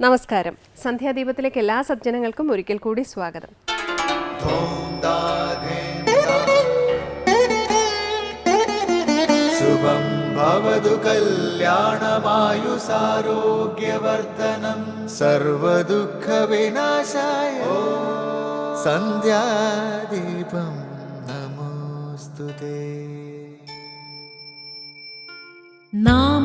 നമസ്കാരം. സന്ധ്യാദീപത്തിലേക്ക് എല്ലാ സജ്ജനങ്ങൾക്കും ഒരിക്കൽ കൂടി സ്വാഗതം. ശുഭം ഭവതു കല്യാണമായുസാരോഗ്യവർദ്ധനം. സർവദുഃഖ വിനാശായ സന്ധ്യാദീപം നമോസ്തുതേ. നാ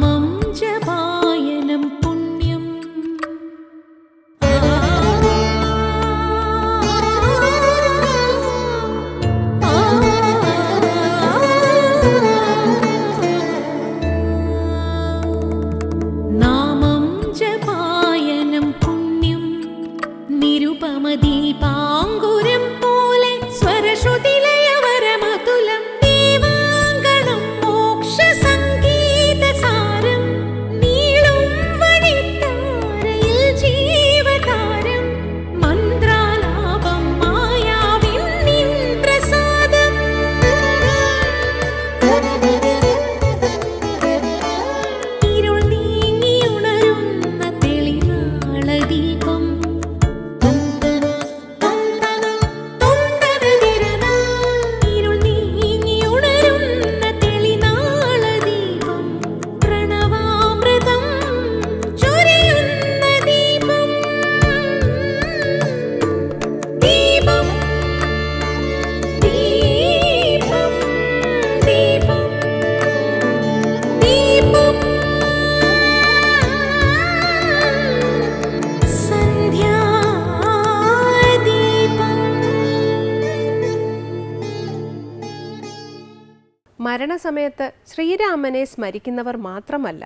മരണസമയത്ത് ശ്രീരാമനെ സ്മരിക്കുന്നവർ മാത്രമല്ല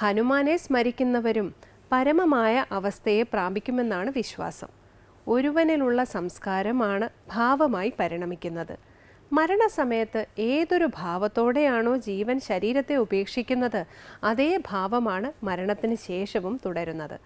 ഹനുമാനെ സ്മരിക്കുന്നവരും പരമമായ അവസ്ഥയെ പ്രാപിക്കുമെന്നാണ് വിശ്വാസം. ഒരുവനിലുള്ള സംസ്കാരമാണ് ഭാവമായി പരിണമിക്കുന്നത്. മരണസമയത്ത് ഏതൊരു ഭാവത്തോടെയാണോ ജീവൻ ശരീരത്തെ ഉപേക്ഷിക്കുന്നത് അതേ ഭാവമാണ് മരണത്തിന് ശേഷവും തുടരുന്നത്.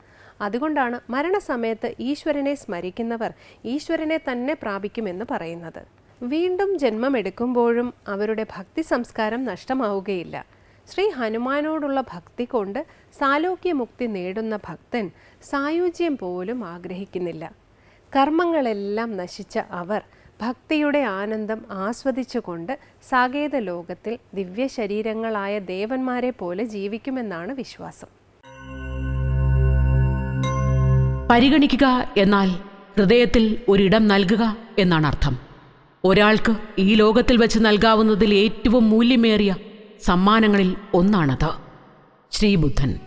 അതുകൊണ്ടാണ് മരണസമയത്ത് ഈശ്വരനെ സ്മരിക്കുന്നവർ ഈശ്വരനെ തന്നെ പ്രാപിക്കുമെന്ന് പറയുന്നത്. വീണ്ടും ജന്മമെടുക്കുമ്പോഴും അവരുടെ ഭക്തി സംസ്കാരം നഷ്ടമാവുകയില്ല. ശ്രീ ഹനുമാനോടുള്ള ഭക്തി കൊണ്ട് സാലോക്യമുക്തി നേടുന്ന ഭക്തൻ സായുജ്യം പോലും ആഗ്രഹിക്കുന്നില്ല. കർമ്മങ്ങളെല്ലാം നശിച്ച അവർ ഭക്തിയുടെ ആനന്ദം ആസ്വദിച്ചുകൊണ്ട് സാകേത ലോകത്തിൽ ദിവ്യ ശരീരങ്ങളായ ദേവന്മാരെ പോലെ ജീവിക്കുമെന്നാണ് വിശ്വാസം. പരിഗണിക്കുക എന്നാൽ ഹൃദയത്തിൽ ഒരിടം നൽകുക എന്നാണ് അർത്ഥം. ഒരാൾക്ക് ഈ ലോകത്തിൽ വെച്ച് നൽകാവുന്നതിൽ ഏറ്റവും മൂല്യമേറിയ സമ്മാനങ്ങളിൽ ഒന്നാണത് ശ്രീബുദ്ധൻ.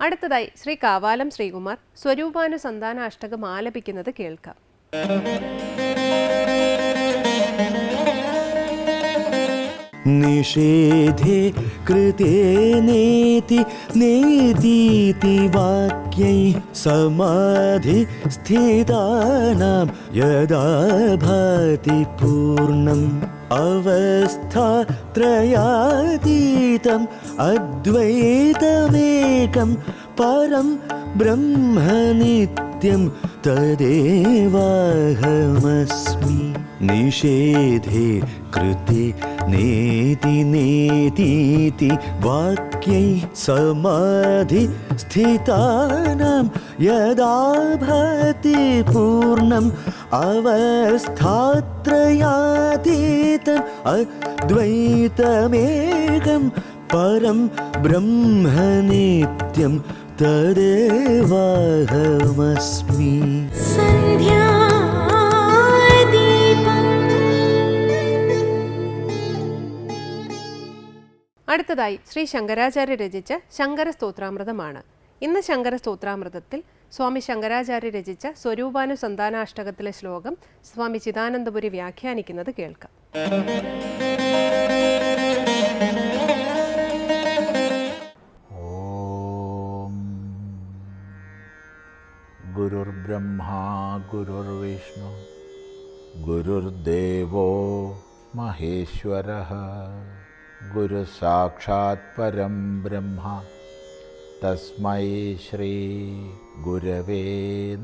അടുത്തതായി ശ്രീ കാവാലം ശ്രീകുമാർ സ്വരൂപാനുസന്ധാന അഷ്ടകം ആലപിക്കുന്നത് കേൾക്കാം. निषेधे कृते नेति नेतीति वाक्यै समाधि स्थितानां यदा भाति पूर्णम् अवस्थात्रयातीतम् अद्वैतमेकं परं ब्रह्म नित्यं तदेवाहमस्मि। निषेधे कृते നേതി നേതീതി വാക്യൈ സമാധി സ്ഥിതാനാം യഥാ ഭവതി പൂർണം അവസ്ഥാത്രയാതീതം അദ്വൈതമേകം പരം ബ്രഹ്മനിത്യം തദേവാഹമസ്മി സന്ധ്യാ അടുത്തതായി ശ്രീ ശങ്കരാചാര്യ രചിച്ച ശങ്കര സ്തോത്രാമൃതമാണ് ഇന്ന് ശങ്കര സ്തോത്രാമൃതത്തിൽ സ്വാമി ശങ്കരാചാര്യ രചിച്ച സ്വരൂപാനു സന്താനാഷ്ടകത്തിലെ ശ്ലോകം സ്വാമി ചിദാനന്ദപുരി വ്യാഖ്യാനിക്കുന്നത് കേൾക്കാം. ഗുരുർബ്രഹ്മാ ഗുരുർവിഷ്ണു ഗുരുദേവോ മഹേശ്വര. गुरुसाक्षात् परं ब्रह्म तस्मै श्रीगुरवे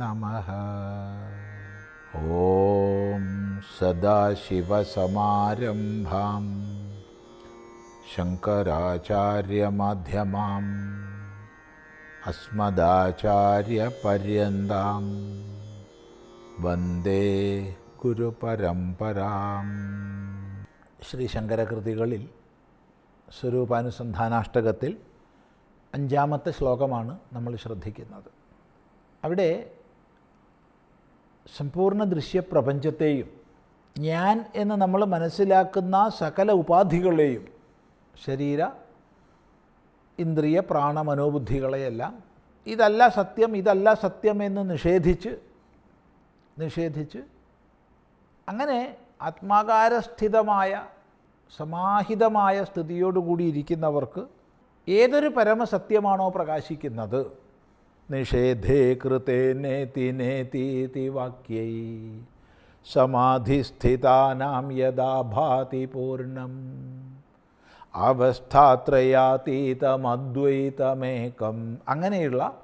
नमः ॐ सदाशिवसमारम्भाम् शङ्कराचार्यमध्यमाम् അസ്മദാചാര്യപര്യന്താം വന്ദേ ഗുരുപരമ്പരാം ശ്രീ ശങ്കരകൃതികളിൽ സ്വരൂപാനുസന്ധാനാഷ്ടകത്തിൽ അഞ്ചാമത്തെ ശ്ലോകമാണ് നമ്മൾ ശ്രദ്ധിക്കുന്നത്. അവിടെ സമ്പൂർണ ദൃശ്യപ്രപഞ്ചത്തെയും ഞാൻ എന്ന് നമ്മൾ മനസ്സിലാക്കുന്ന സകല ഉപാധികളെയും ശരീര ഇന്ദ്രിയ പ്രാണ മനോബുദ്ധികളെയെല്ലാം ഇതല്ല സത്യം ഇതല്ല സത്യം എന്ന് നിഷേധിച്ച് നിഷേധിച്ച് അങ്ങനെ ആത്മാകാരസ്ഥിതമായ സമാഹിതമായ സ്ഥിതിയോടുകൂടി ഇരിക്കുന്നവർക്ക് ഏതൊരു പരമസത്യമാണോ പ്രകാശിക്കുന്നത്? നിഷേധേ കൃതേ നേതി നേതീതി വാക്യൈ. സമാധിസ്ഥിതാനാം യഥാ ഭാതി അവസ്ഥാത്രയാതീതം അവസ്ഥാത്രയാതീതമദ്വൈതമേകം. അങ്ങനെയുള്ള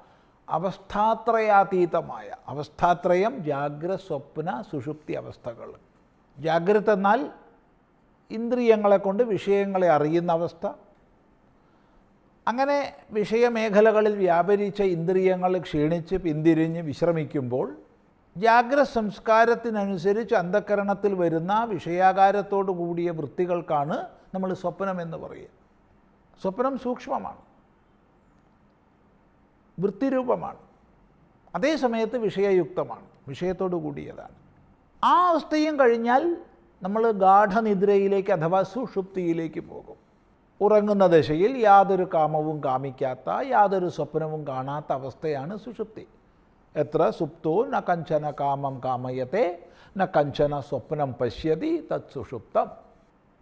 അവസ്ഥാത്രയാതീതമായ അവസ്ഥാത്രയം ജാഗ്രസ്വപ്ന സുഷുപ്തി അവസ്ഥകൾ. ജാഗ്രത എന്നാൽ ഇന്ദ്രിയങ്ങളെ കൊണ്ട് വിഷയങ്ങളെ അറിയുന്ന അവസ്ഥ. അങ്ങനെ വിഷയമേഖലകളിൽ വ്യാപരിച്ച ഇന്ദ്രിയങ്ങൾ ക്ഷീണിച്ച് പിന്തിരിഞ്ഞ് വിശ്രമിക്കുമ്പോൾ ജാഗ്രത സംസ്കാരത്തിനനുസരിച്ച് അന്ധകരണത്തിൽ വരുന്ന വിഷയാകാരത്തോടു കൂടിയ വൃത്തികൾക്കാണ് നമ്മൾ സ്വപ്നം എന്ന് പറയുക. സ്വപ്നം സൂക്ഷ്മമാണ്. വൃത്തിരൂപമാണ്. അതേ സമയത്ത് വിഷയയുക്തമാണ്. വിഷയത്തോടു കൂടിയതാണ്. ആ അവസ്ഥയും കഴിഞ്ഞാൽ നമ്മൾ ഗാഠനിദ്രയിലേക്ക് അഥവാ സുഷുപ്തിയിലേക്ക് പോകും. ഉറങ്ങുന്ന ദശയിൽ യാതൊരു കാമവും കാമിക്കാത്ത യാതൊരു സ്വപ്നവും കാണാത്ത അവസ്ഥയാണ് സുഷുപ്തി. എത്ര? സുപ്തോ ന കഞ്ചന കാമം കാമയത്തെ ന കഞ്ചന സ്വപ്നം പശ്യതി തത് സുഷുപ്തം.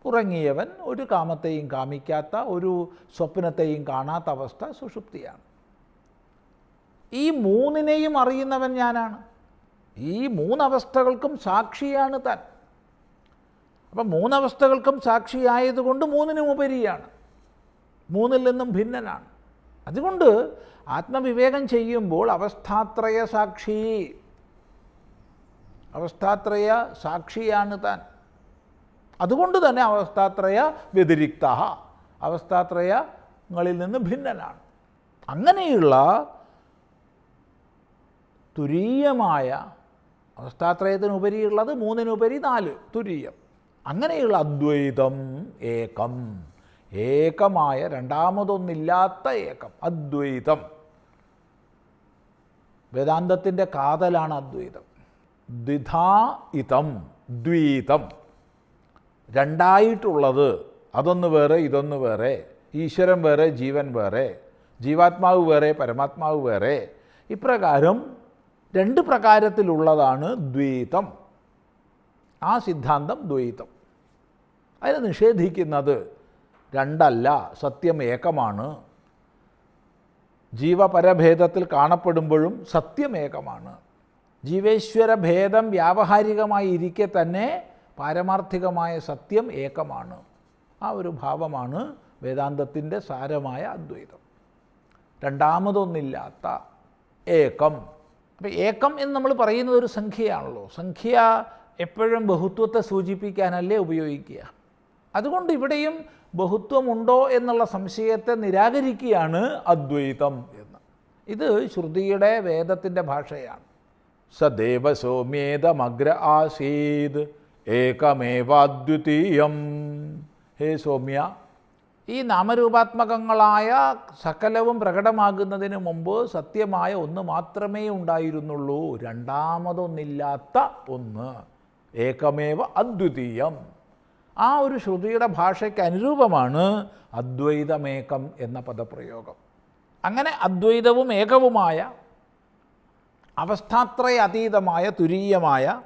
ഉറങ്ങിയവൻ ഒരു കാമത്തെയും കാമിക്കാത്ത ഒരു സ്വപ്നത്തെയും കാണാത്ത അവസ്ഥ സുഷുപ്തിയാണ്. ഈ മൂന്നിനെയും അറിയുന്നവൻ ഞാനാണ്. ഈ മൂന്നവസ്ഥകൾക്കും സാക്ഷിയാണ് താൻ. അപ്പം മൂന്നവസ്ഥകൾക്കും സാക്ഷിയായതുകൊണ്ട് മൂന്നിനും ഉപരിയാണ്. മൂന്നിൽ നിന്നും ഭിന്നനാണ്. അതുകൊണ്ട് ആത്മവിവേകം ചെയ്യുമ്പോൾ അവസ്ഥാത്രയ സാക്ഷി. അവസ്ഥാത്രയ സാക്ഷിയാണ് താൻ. അതുകൊണ്ട് തന്നെ അവസ്ഥാത്രയ വ്യതിരിക്ത അവസ്ഥാത്രയങ്ങളിൽ നിന്ന് ഭിന്നനാണ്. അങ്ങനെയുള്ള തുരീയമായ അവസ്ഥാത്രയത്തിനുപരിയുള്ളത് മൂന്നിനുപരി നാല് തുരീയം. അങ്ങനെയുള്ള അദ്വൈതം ഏകം. ഏകമായ രണ്ടാമതൊന്നില്ലാത്ത ഏകം. അദ്വൈതം. വേദാന്തത്തിന്റെ കാതലാണ് അദ്വൈതം. ദ്വിധാ ഇതം ദ്വൈതം. രണ്ടായിട്ടുള്ളത്. അതൊന്ന് വേറെ ഇതൊന്ന് വേറെ. ഈശ്വരൻ വേറെ ജീവൻ വേറെ. ജീവാത്മാവ് വേറെ പരമാത്മാവ് വേറെ. ഇപ്രകാരം രണ്ട് പ്രകാരത്തിലുള്ളതാണ് ദ്വൈതം. ആ സിദ്ധാന്തം ദ്വൈതം. അതിനെ നിഷേധിക്കുന്നത് രണ്ടല്ല സത്യം ഏകമാണ്. ജീവപരഭേദത്തിൽ കാണപ്പെടുമ്പോഴും സത്യം ഏകമാണ്. ജീവേശ്വര ഭേദം വ്യാവഹാരികമായി ഇരിക്കെ തന്നെ പാരമാർത്ഥികമായ സത്യം ഏകമാണ്. ആ ഒരു ഭാവമാണ് വേദാന്തത്തിന്റെ സാരമായ അദ്വൈതം. രണ്ടാമതൊന്നില്ലാത്ത ഏകം. അപ്പം ഏകം എന്ന് നമ്മൾ പറയുന്നത് ഒരു സംഖ്യയാണല്ലോ. സംഖ്യ എപ്പോഴും ബഹുത്വത്തെ സൂചിപ്പിക്കാനല്ലേ ഉപയോഗിക്കുക. അതുകൊണ്ട് ഇവിടെയും ബഹുത്വമുണ്ടോ എന്നുള്ള സംശയത്തെ നിരാകരിക്കുകയാണ് അദ്വൈതം എന്ന്. ഇത് ശ്രുതിയുടെ വേദത്തിന്റെ ഭാഷയാണ്. സദേവ സൗമ്യേതമഗ്ര ആസീത് ഏകമേവാദ്വിതീയം. ഹേ സൗമ്യ ഈ നാമരൂപാത്മകങ്ങളായ സകലവും പ്രകടമാകുന്നതിന് മുമ്പ് സത്യമായ ഒന്ന് മാത്രമേ ഉണ്ടായിരുന്നുള്ളൂ. രണ്ടാമതൊന്നില്ലാത്ത ഒന്ന്. ഏകമേവ അദ്വിതീയം. ആ ഒരു ശ്രുതിയുടെ ഭാഷയ്ക്ക് അനുരൂപമാണ് അദ്വൈതമേകം എന്ന പദപ്രയോഗം. അങ്ങനെ അദ്വൈതവും ഏകവുമായ അവസ്ഥാത്രയ അതീതമായ തുരീയമായ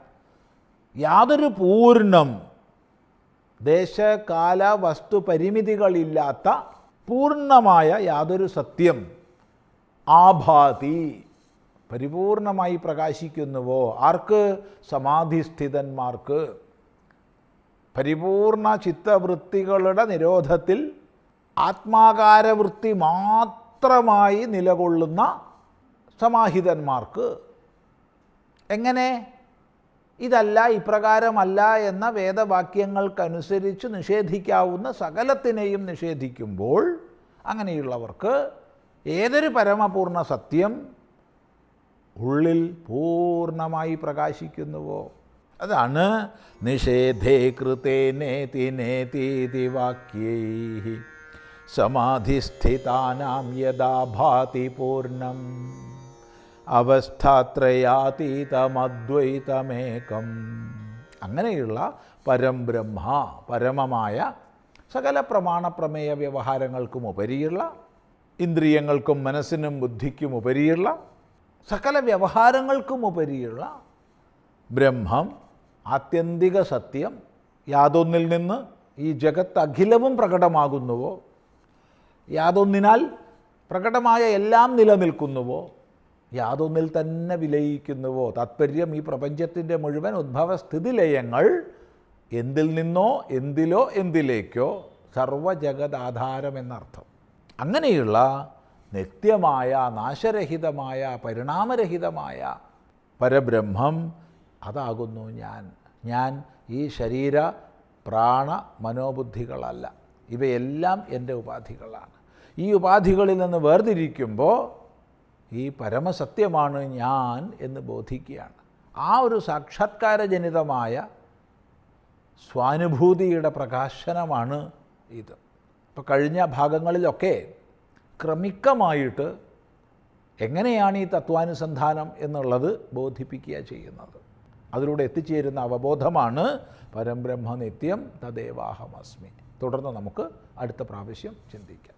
യാതൊരു പൂർണം ദേശകാല വസ്തു പരിമിതികളില്ലാത്ത പൂർണമായ യാതൊരു സത്യം ആഭാതി. പരിപൂർണമായി പ്രകാശിക്കുന്നുവോ? ആർക്ക്? സമാധിസ്ഥിതന്മാർക്ക്. പരിപൂർണ ചിത്തവൃത്തികളുടെ നിരോധത്തിൽ ആത്മാകാരവൃത്തി മാത്രമായി നിലകൊള്ളുന്ന സമാഹിതന്മാർക്ക്. എങ്ങനെ? ഇതല്ല ഇപ്രകാരമല്ല എന്ന വേദവാക്യങ്ങൾക്കനുസരിച്ച് നിഷേധിക്കാവുന്ന സകലത്തിനെയും നിഷേധിക്കുമ്പോൾ അങ്ങനെയുള്ളവർക്ക് ഏതൊരു പരമപൂർണ സത്യം ഉള്ളിൽ പൂർണമായി പ്രകാശിക്കുന്നുവോ? അതാണ് നിഷേധേ കൃതേ നേതി നേതീതി വാക്യൈ സമാധിസ്ഥിതാനാം യഥാ ഭാതി പൂർണം. അവസ്ഥാത്രയാതീതമദ്വൈതമേകം. അങ്ങനെയുള്ള പരംബ്രഹ്മ പരമമായ സകല പ്രമാണ പ്രമേയ വ്യവഹാരങ്ങൾക്കും ഉപരിയുള്ള ഇന്ദ്രിയങ്ങൾക്കും മനസ്സിനും ബുദ്ധിക്കും ഉപരിയുള്ള സകല വ്യവഹാരങ്ങൾക്കും ഉപരിയുള്ള ബ്രഹ്മം ആത്യന്തിക സത്യം യാതൊന്നിൽ നിന്ന് ഈ ജഗത്ത് അഖിലവും പ്രകടമാകുന്നുവോ? യാതൊന്നിനാൽ പ്രകടമായ എല്ലാം നിലനിൽക്കുന്നുവോ? യാതൊന്നിൽ തന്നെ വിലയിക്കുന്നുവോ? താത്പര്യം ഈ പ്രപഞ്ചത്തിന്റെ മുഴുവൻ ഉദ്ഭവസ്ഥിതിലയങ്ങൾ എന്തിൽ നിന്നോ എന്തിലോ എന്തിലേക്കോ സർവജഗതാധാരം എന്നർത്ഥം അങ്ങനെയുള്ള നിത്യമായ നാശരഹിതമായ പരിണാമരഹിതമായ പരബ്രഹ്മം അതാകുന്നു ഞാൻ. ഞാൻ ഈ ശരീര പ്രാണ മനോബുദ്ധികളല്ല. ഇവയെല്ലാം എന്റെ ഉപാധികളാണ്. ഈ ഉപാധികളിൽ നിന്ന് വേർതിരിക്കുമ്പോൾ ഈ പരമസത്യമാണ് ഞാൻ എന്ന് ബോധിക്കുകയാണ്. ആ ഒരു സാക്ഷാത്കാരജനിതമായ സ്വാനുഭൂതിയുടെ പ്രകാശനമാണ് ഇത്. ഇപ്പോൾ കഴിഞ്ഞ ഭാഗങ്ങളിലൊക്കെ ക്രമിക്കമായിട്ട് എങ്ങനെയാണ് ഈ തത്വാനുസന്ധാനം എന്നുള്ളത് ബോധിപ്പിക്കുക ചെയ്യുന്നത്? അതിലൂടെ എത്തിച്ചേരുന്ന അവബോധമാണ് പരംബ്രഹ്മ നിത്യം തദേവാഹമസ്മി. തുടർന്ന് നമുക്ക് അടുത്ത പ്രാവശ്യം ചിന്തിക്കാം.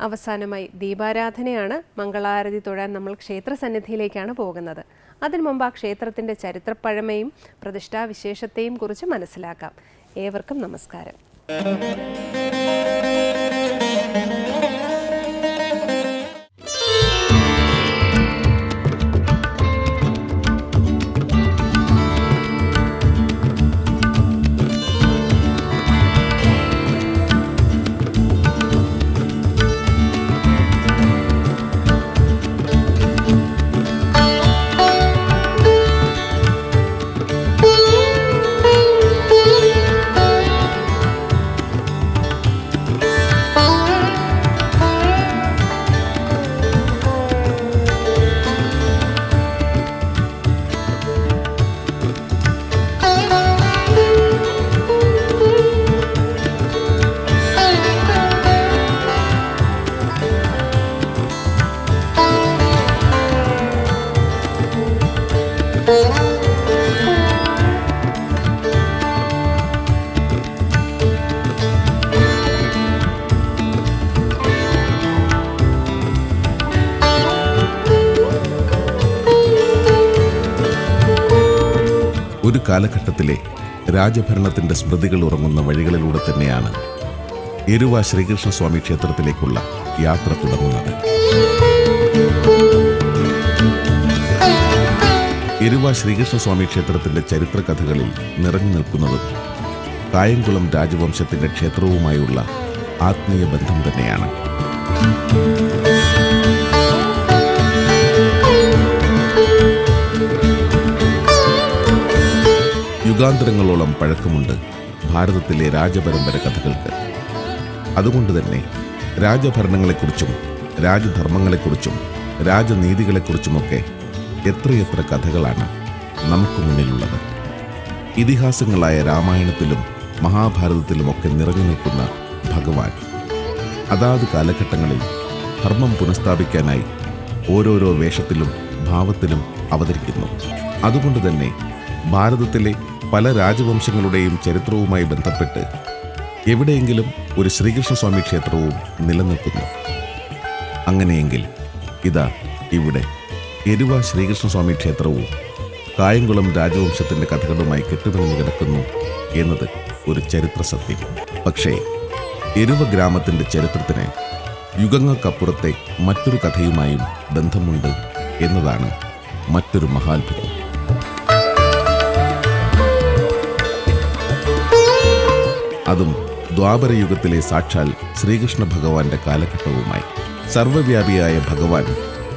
അവസാനമായി ദീപാരാധനയാണ് മംഗളാരതി തൊഴാൻ നമ്മൾ ക്ഷേത്ര സന്നിധിയിലേക്കാണ് പോകുന്നത്. അതിനു മുമ്പ് ആ ക്ഷേത്രത്തിന്റെ ചരിത്രപ്പഴമയും പ്രതിഷ്ഠാവിശേഷത്തെയും കുറിച്ച് മനസ്സിലാക്കാം. ഏവർക്കും നമസ്കാരം. കാലഘട്ടത്തിലെ രാജഭരണത്തിന്റെ സ്മൃതികൾ ഉറങ്ങുന്ന വഴികളിലൂടെ തന്നെയാണ് എരുവ ശ്രീകൃഷ്ണസ്വാമി ക്ഷേത്രത്തിലേക്കുള്ള യാത്ര തുടങ്ങുന്നത്. എരുവ ശ്രീകൃഷ്ണസ്വാമി ക്ഷേത്രത്തിന്റെ ചരിത്രകഥകളിൽ നിറഞ്ഞു നിൽക്കുന്നതും കായംകുളം രാജവംശത്തിന്റെ ക്ഷേത്രവുമായുള്ള ആത്മീയ ബന്ധം തന്നെയാണ്. യുഗാന്തരങ്ങളോളം പഴക്കമുണ്ട് ഭാരതത്തിലെ രാജപരമ്പര കഥകൾക്ക്. അതുകൊണ്ട് തന്നെ രാജഭരണങ്ങളെക്കുറിച്ചും രാജധർമ്മങ്ങളെക്കുറിച്ചും രാജനീതികളെക്കുറിച്ചുമൊക്കെ എത്രയെത്ര കഥകളാണ് നമുക്ക് മുന്നിലുള്ളത്. ഇതിഹാസങ്ങളായ രാമായണത്തിലും മഹാഭാരതത്തിലുമൊക്കെ നിറഞ്ഞു നിൽക്കുന്ന ഭഗവാൻ. അതാത് കാലഘട്ടങ്ങളിൽ ധർമ്മം പുനഃസ്ഥാപിക്കാനായി ഓരോരോ വേഷത്തിലും ഭാവത്തിലും അവതരിക്കുന്നു. അതുകൊണ്ട് തന്നെ ഭാരതത്തിലെ പല രാജവംശങ്ങളുടെയും ചരിത്രവുമായി ബന്ധപ്പെട്ട് എവിടെയെങ്കിലും ഒരു ശ്രീകൃഷ്ണസ്വാമി ക്ഷേത്രവും നിലനിൽക്കുന്നു. അങ്ങനെയെങ്കിൽ ഇതാ ഇവിടെ എരുവ ശ്രീകൃഷ്ണസ്വാമി ക്ഷേത്രവും കായംകുളം രാജവംശത്തിന്റെ കഥകളുമായി കെട്ടുപിണഞ്ഞു കിടക്കുന്നു എന്നത് ഒരു ചരിത്ര സത്യം. പക്ഷേ എരുവ ഗ്രാമത്തിന്റെ ചരിത്രത്തിന് യുഗങ്ങൾക്കപ്പുറത്തെ മറ്റൊരു കഥയുമായും ബന്ധമുണ്ട് എന്നതാണ് മറ്റൊരു മഹാത്ഭുതം. അതും ദ്വാപരയുഗത്തിലെ സാക്ഷാൽ ശ്രീകൃഷ്ണ ഭഗവാന്റെ കാലഘട്ടവുമായി. സർവവ്യാപിയായ ഭഗവാൻ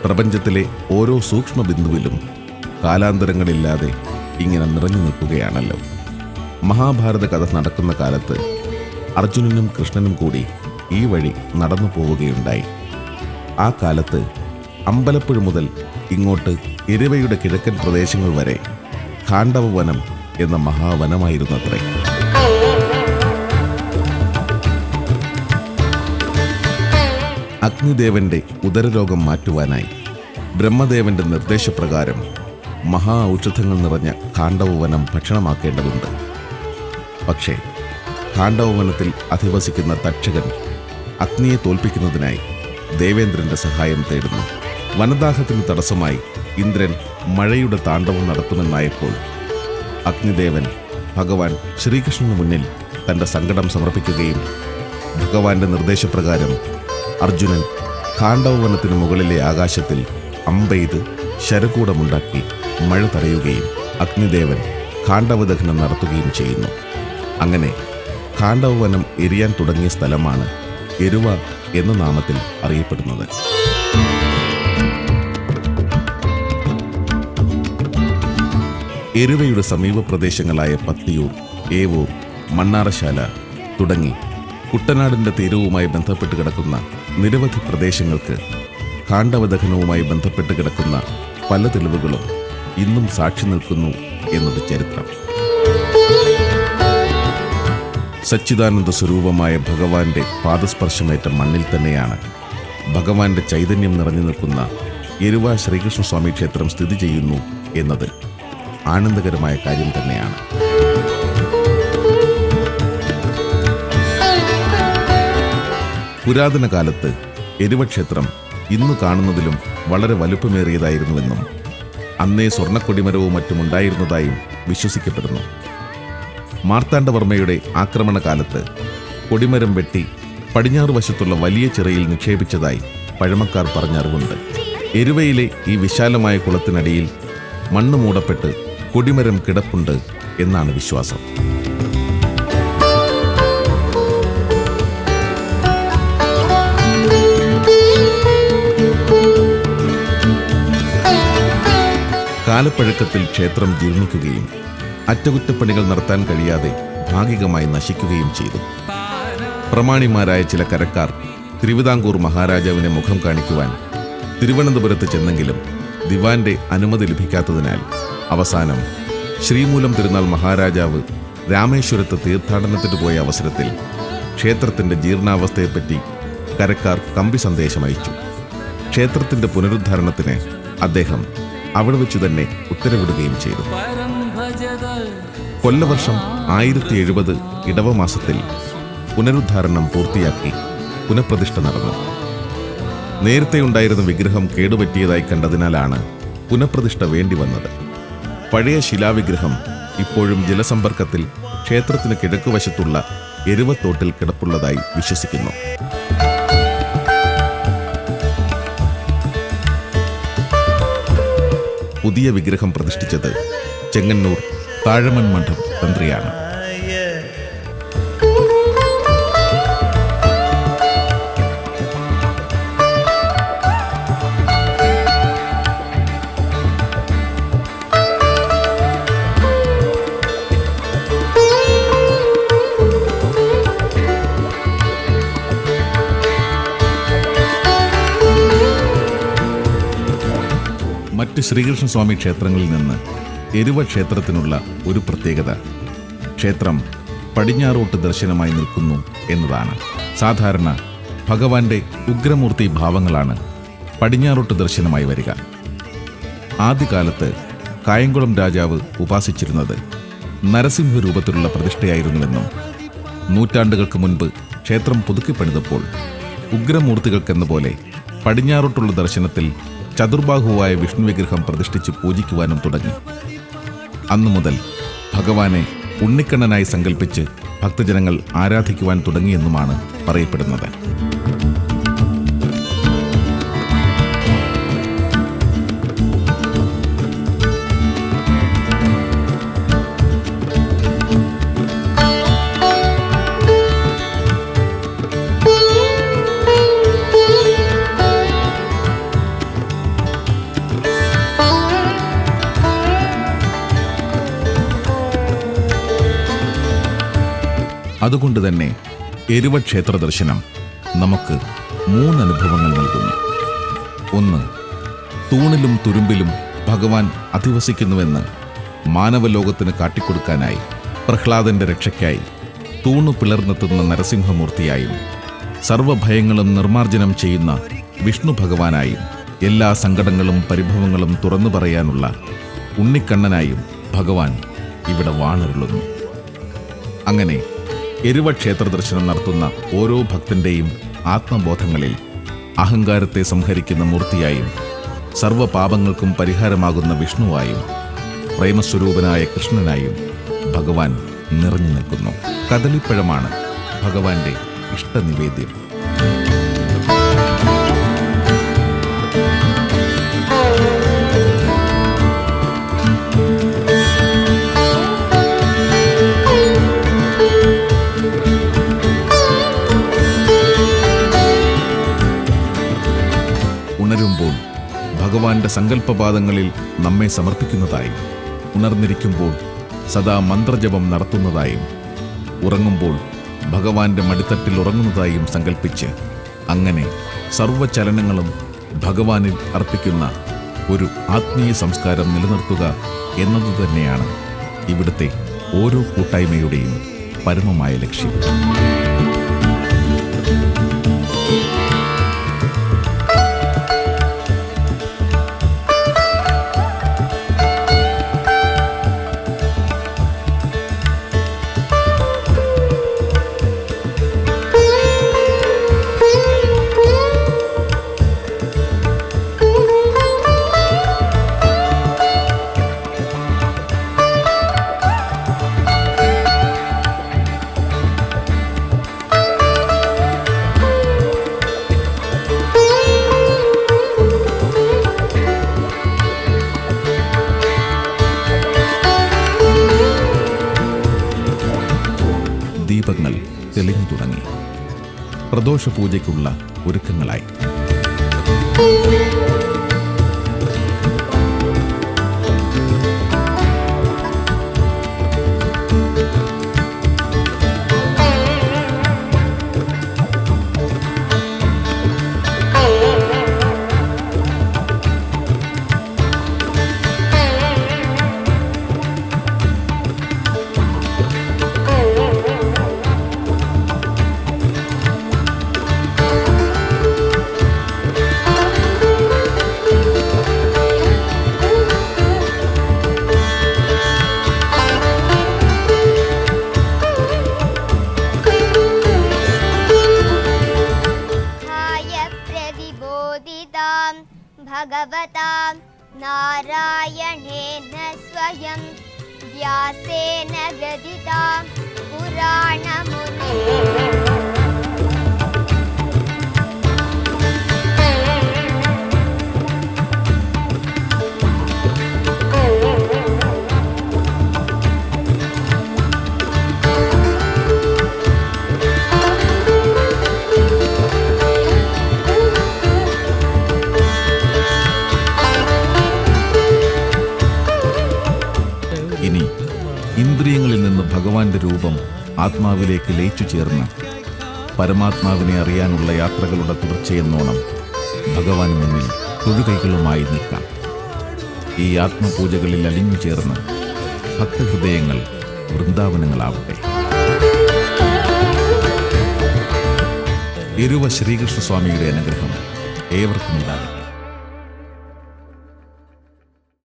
പ്രപഞ്ചത്തിലെ ഓരോ സൂക്ഷ്മ ബിന്ദുവിലും കാലാന്തരങ്ങളില്ലാതെ ഇങ്ങനെ നിറഞ്ഞു നിൽക്കുകയാണല്ലോ. മഹാഭാരത കഥ നടക്കുന്ന കാലത്ത് അർജുനനും കൃഷ്ണനും കൂടി ഈ വഴി നടന്നു പോവുകയുണ്ടായി. ആ കാലത്ത് അമ്പലപ്പുഴ മുതൽ ഇങ്ങോട്ട് എരുവയുടെ കിഴക്കൻ പ്രദേശങ്ങൾ വരെ ഖാണ്ഡവ വനം എന്ന മഹാവനമായിരുന്നത്രേ. അഗ്നിദേവന്റെ ഉദരരോഗം മാറ്റുവാനായി ബ്രഹ്മദേവന്റെ നിർദ്ദേശപ്രകാരം മഹാ ഔഷധങ്ങൾ നിറഞ്ഞ കാണ്ഡവവനം ഭക്ഷണമാക്കേണ്ടതുണ്ട്. പക്ഷേ കാണ്ഡവവനത്തിൽ അധിവസിക്കുന്ന തക്ഷകൻ അഗ്നിയെ തോൽപ്പിക്കുന്നതിനായി ദേവേന്ദ്രന്റെ സഹായം തേടുന്നു. വനദാഹത്തിന് തടസ്സമായി ഇന്ദ്രൻ മഴയുടെ താണ്ഡവം നടത്തുമെന്നായപ്പോൾ അഗ്നിദേവൻ ഭഗവാൻ ശ്രീകൃഷ്ണന് മുന്നിൽ തന്റെ സങ്കടം സമർപ്പിക്കുകയും ഭഗവാന്റെ നിർദ്ദേശപ്രകാരം അർജുനൻ കാണ്ഡവവനത്തിനു മുകളിലെ ആകാശത്തിൽ അമ്പെയ്ത് ശരകൂടമുണ്ടാക്കി മഴ തടയുകയും അഗ്നിദേവൻ കാണ്ഡവദഹനം നടത്തുകയും ചെയ്യുന്നു. അങ്ങനെ കാണ്ഡവവനം എരിയാൻ തുടങ്ങിയ സ്ഥലമാണ് എരുവ എന്ന നാമത്തിൽ അറിയപ്പെടുന്നത്. എരുവയുടെ സമീപ പ്രദേശങ്ങളായ പത്തിയൂർ ഏവൂർ മണ്ണാറശാല തുടങ്ങി കുട്ടനാടിന്റെ തീരവുമായി ബന്ധപ്പെട്ട് കിടക്കുന്ന നിരവധി പ്രദേശങ്ങൾക്ക് കാണ്ഡവദഹനവുമായി ബന്ധപ്പെട്ട് കിടക്കുന്ന പല തെളിവുകളും ഇന്നും സാക്ഷി നിൽക്കുന്നു എന്നത് ചരിത്രം. സച്ചിദാനന്ദ സ്വരൂപമായ ഭഗവാന്റെ പാദസ്പർശമേറ്റ മണ്ണിൽ തന്നെയാണ് ഭഗവാന്റെ ചൈതന്യം നിറഞ്ഞു നിൽക്കുന്ന എരുവ ശ്രീകൃഷ്ണസ്വാമി ക്ഷേത്രം സ്ഥിതി ചെയ്യുന്നു എന്നത് ആനന്ദകരമായ കാര്യം തന്നെയാണ്. പുരാതന കാലത്ത് എരുവക്ഷേത്രം ഇന്നു കാണുന്നതിലും വളരെ വലുപ്പമേറിയതായിരുന്നുവെന്നും അന്നേ സ്വർണക്കൊടിമരവും മറ്റും ഉണ്ടായിരുന്നതായും വിശ്വസിക്കപ്പെടുന്നു. മാർത്താണ്ഡവർമ്മയുടെ ആക്രമണകാലത്ത് കൊടിമരം വെട്ടി പടിഞ്ഞാറ് വശത്തുള്ള വലിയ ചിറയിൽ നിക്ഷേപിച്ചതായി പഴമക്കാർ പറഞ്ഞറിവുണ്ട് എരുവയിലെ ഈ വിശാലമായ കുളത്തിനടിയിൽ മണ്ണ് മൂടപ്പെട്ട് കൊടിമരം കിടപ്പുണ്ട് എന്നാണ് വിശ്വാസം. കാലപ്പഴക്കത്തിൽ ക്ഷേത്രം ജീർണിക്കുകയും അറ്റകുറ്റപ്പണികൾ നടത്താൻ കഴിയാതെ ഭാഗികമായി നശിക്കുകയും ചെയ്തു. പ്രമാണിമാരായ ചില കരക്കാർ തിരുവിതാംകൂർ മഹാരാജാവിനെ മുഖം കാണിക്കുവാൻ തിരുവനന്തപുരത്ത് ചെന്നെങ്കിലും ദിവാന്റെ അനുമതി ലഭിക്കാത്തതിനാൽ അവസാനം ശ്രീമൂലം തിരുനാൾ മഹാരാജാവ് രാമേശ്വരത്ത് തീർത്ഥാടനത്തിന് പോയ അവസരത്തിൽ ക്ഷേത്രത്തിന്റെ ജീർണാവസ്ഥയെപ്പറ്റി കരക്കാർ കമ്പി സന്ദേശം അയച്ചു ക്ഷേത്രത്തിന്റെ പുനരുദ്ധാരണത്തിന് അദ്ദേഹം അവിടെ വെച്ച് തന്നെ ഉത്തരവിടുകയും ചെയ്തു. കൊല്ലവർഷം ആയിരത്തി എഴുപത് ഇടവമാസത്തിൽ പുനരുദ്ധാരണം പൂർത്തിയാക്കി പുനഃപ്രതിഷ്ഠ നടന്നു. നേരത്തെ ഉണ്ടായിരുന്ന വിഗ്രഹം കേടുപറ്റിയതായി കണ്ടതിനാലാണ് പുനഃപ്രതിഷ്ഠ വേണ്ടി വന്നത്. പഴയ ശിലാവിഗ്രഹം ഇപ്പോഴും ജലസമ്പർക്കത്തിൽ ക്ഷേത്രത്തിന് കിഴക്കുവശത്തുള്ള എരുവത്തോട്ടിൽ കിടപ്പുള്ളതായി വിശ്വസിക്കുന്നു. പുതിയ വിഗ്രഹം പ്രതിഷ്ഠിച്ചത് ചെങ്ങന്നൂർ താഴമൺ മഠം തന്ത്രിയാണ്. മറ്റ് ശ്രീകൃഷ്ണസ്വാമി ക്ഷേത്രങ്ങളിൽ നിന്ന് എരുവ ക്ഷേത്രത്തിനുള്ള ഒരു പ്രത്യേകത. ക്ഷേത്രം പടിഞ്ഞാറോട്ട് ദർശനമായി നിൽക്കുന്നു എന്നതാണ്. സാധാരണ ഭഗവാന്റെ ഉഗ്രമൂർത്തി ഭാവങ്ങളാണ് പടിഞ്ഞാറോട്ട് ദർശനമായി വരിക. ആദ്യകാലത്ത് കായംകുളം രാജാവ് ഉപാസിച്ചിരുന്നത് നരസിംഹ രൂപത്തിലുള്ള പ്രതിഷ്ഠയായിരുന്നുവെന്നും നൂറ്റാണ്ടുകൾക്ക് മുൻപ് ക്ഷേത്രം പുതുക്കിപ്പണിതപ്പോൾ ഉഗ്രമൂർത്തികൾക്കെന്ന പോലെ പടിഞ്ഞാറോട്ടുള്ള ദർശനത്തിൽ ചതുർബാഹുവായ വിഷ്ണു വിഗ്രഹം പ്രതിഷ്ഠിച്ച് പൂജിക്കുവാനും തുടങ്ങി. അന്നു മുതൽ ഭഗവാനെ ഉണ്ണിക്കണ്ണനായി സങ്കല്പിച്ച് ഭക്തജനങ്ങൾ ആരാധിക്കുവാൻ തുടങ്ങിയെന്നുമാണ് പറയപ്പെടുന്നത്. അതുകൊണ്ട് തന്നെ എരുവ ക്ഷേത്ര ദർശനം നമുക്ക് മൂന്നനുഭവങ്ങൾ നൽകുന്നു. ഒന്ന് തൂണിലും തുരുമ്പിലും ഭഗവാൻ അധിവസിക്കുന്നുവെന്ന് മാനവലോകത്തിന് കാട്ടിക്കൊടുക്കാനായി പ്രഹ്ലാദന്റെ രക്ഷയ്ക്കായി തൂണു പിളർന്നെത്തുന്ന നരസിംഹമൂർത്തിയായും സർവഭയങ്ങളും നിർമാർജനം ചെയ്യുന്ന വിഷ്ണു ഭഗവാനായും എല്ലാ സങ്കടങ്ങളും പരിഭവങ്ങളും തുറന്നു പറയാനുള്ള ഉണ്ണിക്കണ്ണനായും ഭഗവാൻ ഇവിടെ വാണരുളുന്നു. അങ്ങനെ എരുവ ക്ഷേത്ര ദർശനം നടത്തുന്ന ഓരോ ഭക്തന്റെയും ആത്മബോധങ്ങളിൽ അഹങ്കാരത്തെ സംഹരിക്കുന്ന മൂർത്തിയായും സർവപാപങ്ങൾക്കും പരിഹാരമാകുന്ന വിഷ്ണുവായും പ്രേമസ്വരൂപനായ കൃഷ്ണനായും ഭഗവാൻ നിറഞ്ഞു നിൽക്കുന്നു. കദളിപ്പഴമാണ് ഭഗവാന്റെ ഇഷ്ടനിവേദ്യം. ഭഗവാന്റെ സങ്കല്പപാദങ്ങളിൽ നമ്മെ സമർപ്പിക്കുന്നതായും ഉണർന്നിരിക്കുമ്പോൾ സദാ മന്ത്രജപം നടത്തുന്നതായും ഉറങ്ങുമ്പോൾ ഭഗവാന്റെ മടിത്തട്ടിൽ ഉറങ്ങുന്നതായും സങ്കല്പിച്ച് അങ്ങനെ സർവചലനങ്ങളും ഭഗവാനിൽ അർപ്പിക്കുന്ന ഒരു ആത്മീയ സംസ്കാരം നിലനിർത്തുക എന്നതു തന്നെയാണ് ഇവിടുത്തെ ഓരോ കൂട്ടായ്മയുടെയും പരമമായ ലക്ഷ്യം. പ്രദോഷ പൂജയ്ക്കുള്ള ഒരുക്കങ്ങളായി. ആത്മാവിലേക്ക് ലയിച്ചു ചേർന്ന് പരമാത്മാവിനെ അറിയാനുള്ള യാത്രകളുടെ തുടർച്ചയെന്നോണം ഭഗവാൻ മുന്നിൽ തൊഴുകൈകളുമായി നിൽക്കാം. ഈ ആത്മപൂജകളിൽ അലിഞ്ഞു ചേർന്ന് ഭക്തഹൃദയങ്ങൾ വൃന്ദാവനങ്ങളാവട്ടെ. ഇരുവ ശ്രീകൃഷ്ണസ്വാമിയുടെ അനുഗ്രഹം ഏവർക്കും ഉണ്ടാകട്ടെ